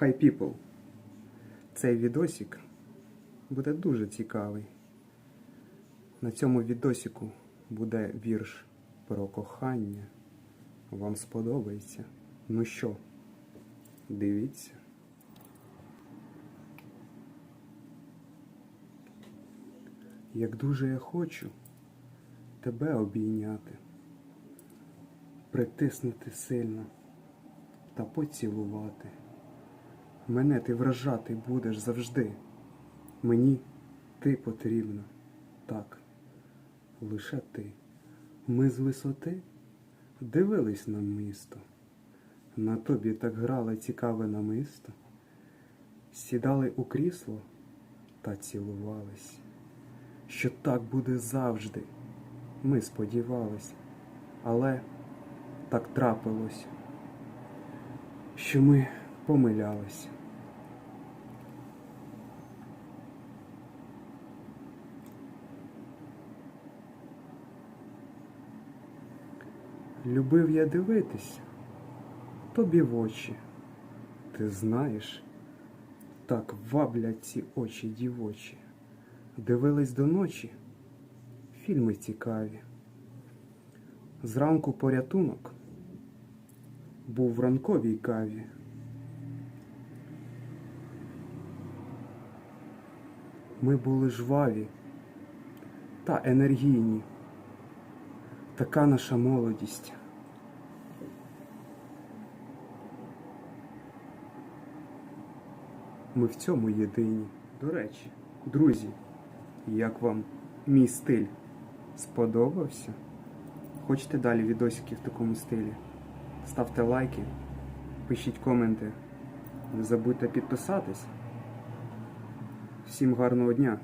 Hi people! Цей відосик буде дуже цікавий. На цьому відосику буде вірш про кохання. Вам сподобається? Ну що, дивіться. Як дуже я хочу тебе обійняти, притиснути сильно та поцілувати. Мене ти вражати будеш завжди. Мені ти потрібна, так, лише ти. Ми з висоти дивились на місто. На тобі так грало цікаве намисто. Сідали у крісло та цілувались. Що так буде завжди. Ми сподівались, але так трапилось, що ми помилялись. Любив я дивитись тобі в очі. Ти знаєш, так ваблять ці очі дівочі. Дивились до ночі, фільми цікаві. Зранку порятунок був в ранковій каві. Ми були жваві та енергійні. Така наша молодість. Ми в цьому єдині. До речі, друзі, як вам мій стиль? Сподобався? Хочете далі відосики в такому стилі? Ставте лайки, пишіть коменти. Не забудьте підписатись. Всім гарного дня!